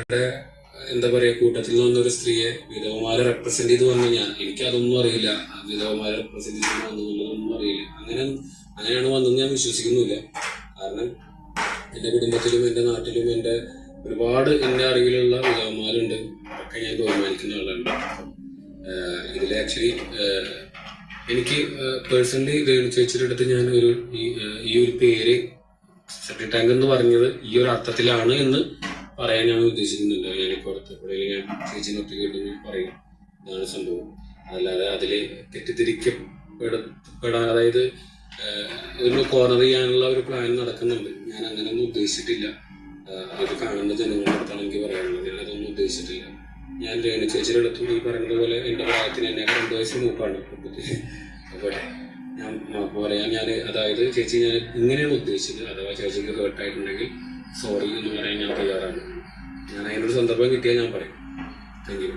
വിധവമാരുടെ എന്താ പറയാ കൂട്ടത്തിൽ നിന്ന് ഒരു സ്ത്രീയെ വിധവമാരെ റെപ്രസെന്റ് ചെയ്ത് വന്നു ഞാൻ. എനിക്ക് അതൊന്നും അറിയില്ല. വിധവമാരെ റെപ്രസെന്റ് ചെയ്ത് വന്നതൊന്നും അറിയില്ല. അങ്ങനെ അങ്ങനെയാണ് വന്നതെന്ന് ഞാൻ വിശ്വസിക്കുന്നില്ല കാരണം എന്റെ കുടുംബത്തിലും എന്റെ നാട്ടിലും എന്റെ ഒരുപാട് എന്റെ അറിവിലുള്ള വിധവന്മാരുണ്ട് ഒക്കെ ഞാൻ ബഹുമാനിക്കുന്ന ആളുണ്ട് ഇതിൽ ആക്ച്വലി എനിക്ക് പേഴ്സണലി രേണു ചേച്ചിയുടെ അടുത്ത് ഞാൻ ഒരു ഈ ഒരു പേര് സെക്രട്ടറി ടാങ്ക് എന്ന് പറഞ്ഞത് ഈ ഒരു അർത്ഥത്തിലാണ് എന്ന് പറയാൻ ഞാൻ ഉദ്ദേശിക്കുന്നുണ്ട്. ഞാനിപ്പോൾ അടുത്തപ്പോഴേ ഞാൻ ചേച്ചിനെ ഒറ്റ കേട്ട് പറയും. ഇതാണ് സംഭവം. അതല്ലാതെ അതിൽ തെറ്റിദ്ധരിക്കപ്പെടപ്പെടാൻ അതായത് ഒരു കോർണർ ചെയ്യാനുള്ള ഒരു പ്ലാൻ നടക്കുന്നുണ്ട്. ഞാൻ അങ്ങനെയൊന്നും ഉദ്ദേശിച്ചിട്ടില്ല. അത് കാണുന്ന ജനങ്ങളുടെ എനിക്ക് പറയാനുള്ളത്. ഞാൻ അതൊന്നും ഉദ്ദേശിച്ചിട്ടില്ല. ഞാൻ രേണു ചേച്ചിയുടെ അടുത്തും ഈ പറയുന്നത് പോലെ എന്റെ പ്രായത്തിന് എന്നെ രണ്ട് വയസ്സ് മൂപ്പാണ്. അപ്പോൾ ഞാൻ പറയാൻ ഞാൻ അതായത് ചേച്ചി ഞാൻ ഇങ്ങനെയാണ് ഉദ്ദേശിച്ചത്. അഥവാ ചേച്ചിക്ക് ഹേർട്ടായിട്ടുണ്ടെങ്കിൽ സോറി എന്ന് പറയാൻ ഞാൻ സന്ദർഭം കിട്ടിയാൽ ഞാൻ പറയും. Thank you